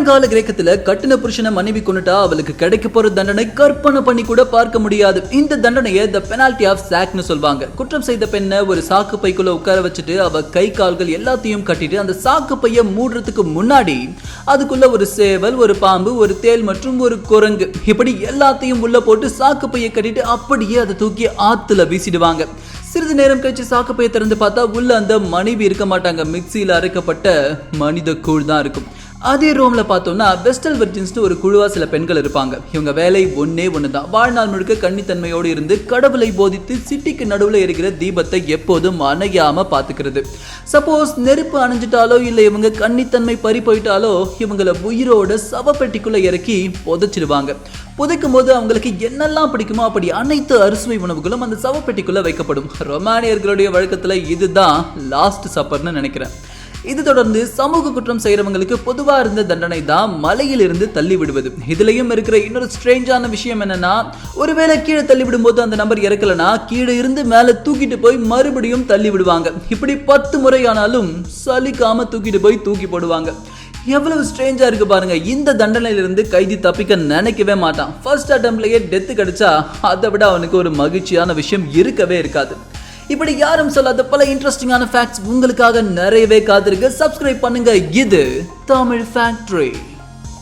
பழங்கால கிரேக்கத்துல கட்டின புருஷனை மனைவி கொண்டுட்டா அவளுக்கு கிடைக்க போற தண்டனை கற்பனை பண்ணி கூட பார்க்க முடியாது. இந்த தண்டனையை த பெனால்டி ஆஃப் சாக்னு சொல்வாங்க. குற்றம் செய்த பெண்ணை ஒரு சாக்கு பைக்குள்ள உட்கார வச்சுட்டு அவ கை கால்கள் எல்லாத்தையும் கட்டிட்டு அந்த சாக்கு பைய மூடுறதுக்கு முன்னாடி அதுக்குள்ள ஒரு சேவல் ஒரு பாம்பு ஒரு தேல் மற்றும் ஒரு குரங்கு இப்படி எல்லாத்தையும் உள்ள போட்டு சாக்கு பைய கட்டிட்டு அப்படியே அதை தூக்கி ஆத்துல வீசிடுவாங்க. சிறிது நேரம் கழிச்சு சாக்குப்பையை திறந்து பார்த்தா உள்ள அந்த மனைவி இருக்க மாட்டாங்க. மிக்சியில் அரைக்கப்பட்ட மனித கூழ் தான் இருக்கும். அதே ரோமில் பார்த்தோம்னா பெஸ்டல் வெர்ஜின்ஸ்னு ஒரு குழுவாக சில பெண்கள் இருப்பாங்க. இவங்க வேலை ஒன்னே ஒன்று தான் வாழ்நாள் முழுக்க கன்னித்தன்மையோடு இருந்து கடவுளை போதித்து சிட்டிக்கு நடுவில் இருக்கிற தீபத்தை எப்போதும் அணையாமல் பார்த்துக்கிறது. சப்போஸ் நெருப்பு அணைஞ்சிட்டாலோ இல்லை இவங்க கன்னித்தன்மை பறி போயிட்டாலோ இவங்களை உயிரோட சவப்பெட்டிக்குள்ளே இறக்கி புதைச்சிடுவாங்க. புதைக்கும் போது அவங்களுக்கு என்னெல்லாம் பிடிக்குமோ அப்படி அனைத்து அறுசுவை உணவுகளும் அந்த சவப்பெட்டிக்குள்ளே வைக்கப்படும். ரொமானியர்களுடைய வழக்கத்தில் இதுதான் லாஸ்ட் சப்பர்னு நினைக்கிறேன். இது தொடர்ந்து சமூக குற்றம் செய்கிறவங்களுக்கு பொதுவாக இருந்த தண்டனை தான் மலையிலிருந்து தள்ளி விடுவது இதுலயும் இருக்கிற இன்னொரு ஸ்ட்ரேஞ்சான விஷயம் என்னன்னா ஒருவேளை கீழே தள்ளி விடும்போது அந்த நபர் இறக்கலனா கீழே இருந்து மேலே தூக்கிட்டு போய் மறுபடியும் தள்ளி விடுவாங்க இப்படி பத்து முறையானாலும் சலிக்காம தூக்கிட்டு போய் தூக்கி போடுவாங்க. எவ்வளவு ஸ்ட்ரேஞ்சாக இருக்கு பாருங்க. இந்த தண்டனையிலிருந்து கைதி தப்பிக்க நினைக்கவே மாட்டான். ஃபர்ஸ்ட் அட்டம்ப்லயே டெத்து கிடைச்சா அதை விட அவனுக்கு ஒரு மகிழ்ச்சியான விஷயம் இருக்கவே இருக்காது. இப்படி யாரும் சொல்லாத பல இன்ட்ரெஸ்டிங்கான ஃபேக்ட்ஸ் உங்களுக்காக நிறையவே காத்திருக்கு. சப்ஸ்கிரைப் பண்ணுங்க. இது தமிழ் ஃபேக்ட்ரி